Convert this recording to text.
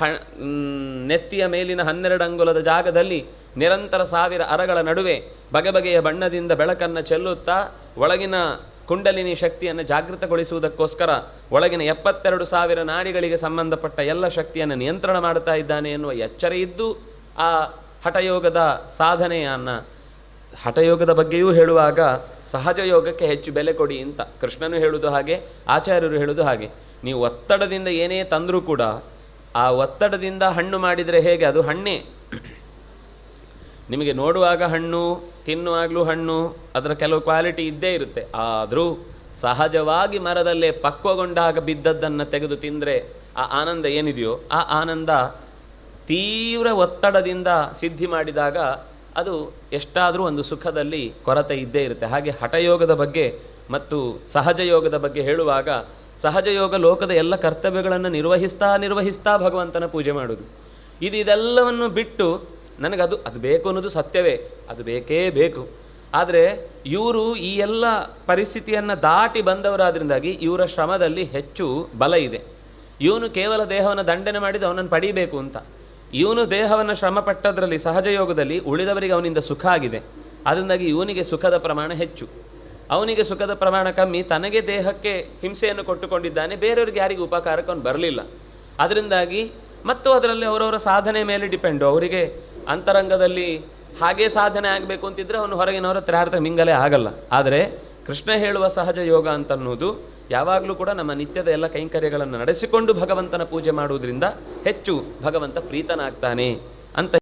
ಹ ನೆತ್ತಿಯ ಮೇಲಿನ ಹನ್ನೆರಡು ಅಂಗುಲದ ಜಾಗದಲ್ಲಿ ನಿರಂತರ ಸಾವಿರ ಅರಗಳ ನಡುವೆ ಬಗೆ ಬಗೆಯ ಬಣ್ಣದಿಂದ ಬೆಳಕನ್ನು ಚೆಲ್ಲುತ್ತಾ ಒಳಗಿನ ಕುಂಡಲಿನಿ ಶಕ್ತಿಯನ್ನು ಜಾಗೃತಗೊಳಿಸುವುದಕ್ಕೋಸ್ಕರ ಒಳಗಿನ ಎಪ್ಪತ್ತೆರಡು ಸಾವಿರ ನಾಡಿಗಳಿಗೆ ಸಂಬಂಧಪಟ್ಟ ಎಲ್ಲ ಶಕ್ತಿಯನ್ನು ನಿಯಂತ್ರಣ ಮಾಡ್ತಾ ಇದ್ದಾನೆ ಎನ್ನುವ ಎಚ್ಚರ ಇದ್ದು ಆ ಹಠಯೋಗದ ಸಾಧನೆಯನ್ನು, ಹಠಯೋಗದ ಬಗ್ಗೆಯೂ ಹೇಳುವಾಗ ಸಹಜ ಯೋಗಕ್ಕೆ ಹೆಚ್ಚು ಬೆಲೆ ಕೊಡಿ ಅಂತ ಕೃಷ್ಣನು ಹೇಳುವುದು ಹಾಗೆ, ಆಚಾರ್ಯರು ಹೇಳುವುದು ಹಾಗೆ. ನೀವು ಒತ್ತಡದಿಂದ ಏನೇ ತಂದರೂ ಕೂಡ ಆ ಒತ್ತಡದಿಂದ ಹಣ್ಣು ಮಾಡಿದರೆ ಹೇಗೆ? ಅದು ಹಣ್ಣೇ. ನಿಮಗೆ ನೋಡುವಾಗ ಹಣ್ಣು, ತಿನ್ನುವಾಗಲೂ ಹಣ್ಣು, ಅದರ ಕೆಲವು ಕ್ವಾಲಿಟಿ ಇದ್ದೇ ಇರುತ್ತೆ. ಆದರೂ ಸಹಜವಾಗಿ ಮರದಲ್ಲೇ ಪಕ್ವಗೊಂಡಾಗ ಬಿದ್ದದ್ದನ್ನು ತೆಗೆದು ತಿಂದರೆ ಆ ಆನಂದ ಏನಿದೆಯೋ, ಆ ಆನಂದ ತೀವ್ರ ಒತ್ತಡದಿಂದ ಸಿದ್ಧಿ ಮಾಡಿದಾಗ ಅದು ಎಷ್ಟಾದರೂ ಒಂದು ಸುಖದಲ್ಲಿ ಕೊರತೆ ಇದ್ದೇ ಇರುತ್ತೆ. ಹಾಗೆ ಹಠಯೋಗದ ಬಗ್ಗೆ ಮತ್ತು ಸಹಜ ಯೋಗದ ಬಗ್ಗೆ ಹೇಳುವಾಗ ಸಹಜ ಯೋಗ ಲೋಕದ ಎಲ್ಲ ಕರ್ತವ್ಯಗಳನ್ನು ನಿರ್ವಹಿಸ್ತಾ ನಿರ್ವಹಿಸ್ತಾ ಭಗವಂತನ ಪೂಜೆ ಮಾಡುವುದು ಇದು ಇದೆಲ್ಲವನ್ನು ಬಿಟ್ಟು ನನಗದು ಅದು ಬೇಕು ಅನ್ನೋದು ಸತ್ಯವೇ, ಅದು ಬೇಕೇ ಬೇಕು. ಆದರೆ ಇವರು ಈ ಎಲ್ಲ ಪರಿಸ್ಥಿತಿಯನ್ನು ದಾಟಿ ಬಂದವರಾದ್ರಿಂದಾಗಿ ಇವರ ಶ್ರಮದಲ್ಲಿ ಹೆಚ್ಚು ಬಲ ಇದೆ. ಇವನು ಕೇವಲ ದೇಹವನ್ನು ದಂಡನೆ ಮಾಡಿದ ಅವನನ್ನು ಪಡೀಬೇಕು ಅಂತ. ಇವನು ದೇಹವನ್ನು ಶ್ರಮ ಪಟ್ಟದ್ರಲ್ಲಿ ಸಹಜ ಯೋಗದಲ್ಲಿ ಉಳಿದವರಿಗೆ ಅವನಿಂದ ಸುಖ ಆಗಿದೆ. ಅದರಿಂದಾಗಿ ಇವನಿಗೆ ಸುಖದ ಪ್ರಮಾಣ ಹೆಚ್ಚು. ಅವನಿಗೆ ಸುಖದ ಪ್ರಮಾಣ ಕಮ್ಮಿ, ತನಗೆ ದೇಹಕ್ಕೆ ಹಿಂಸೆಯನ್ನು ಕೊಟ್ಟುಕೊಂಡಿದ್ದಾನೆ, ಬೇರೆಯವ್ರಿಗೆ ಯಾರಿಗೂ ಉಪಕಾರಕ್ಕೆ ಅವನು ಬರಲಿಲ್ಲ. ಅದರಿಂದಾಗಿ ಮತ್ತು ಅದರಲ್ಲಿ ಅವರವರ ಸಾಧನೆ ಮೇಲೆ ಡಿಪೆಂಡು ಅವರಿಗೆ ಅಂತರಂಗದಲ್ಲಿ ಹಾಗೇ ಸಾಧನೆ ಆಗಬೇಕು ಅಂತಿದ್ರೆ ಅವನು ಹೊರಗಿನವರ ತ್ರಾರ್ಥ ಮಿಂಗಲೇ ಆಗಲ್ಲ. ಆದರೆ ಕೃಷ್ಣ ಹೇಳುವ ಸಹಜ ಯೋಗ ಅಂತನ್ನುವುದು ಯಾವಾಗಲೂ ಕೂಡ ನಮ್ಮ ನಿತ್ಯದ ಎಲ್ಲ ಕೈಂಕರ್ಯಗಳನ್ನು ನಡೆಸಿಕೊಂಡು ಭಗವಂತನ ಪೂಜೆ ಮಾಡುವುದರಿಂದ ಹೆಚ್ಚು ಭಗವಂತ ಪ್ರೀತನಾಗ್ತಾನೆ ಅಂತ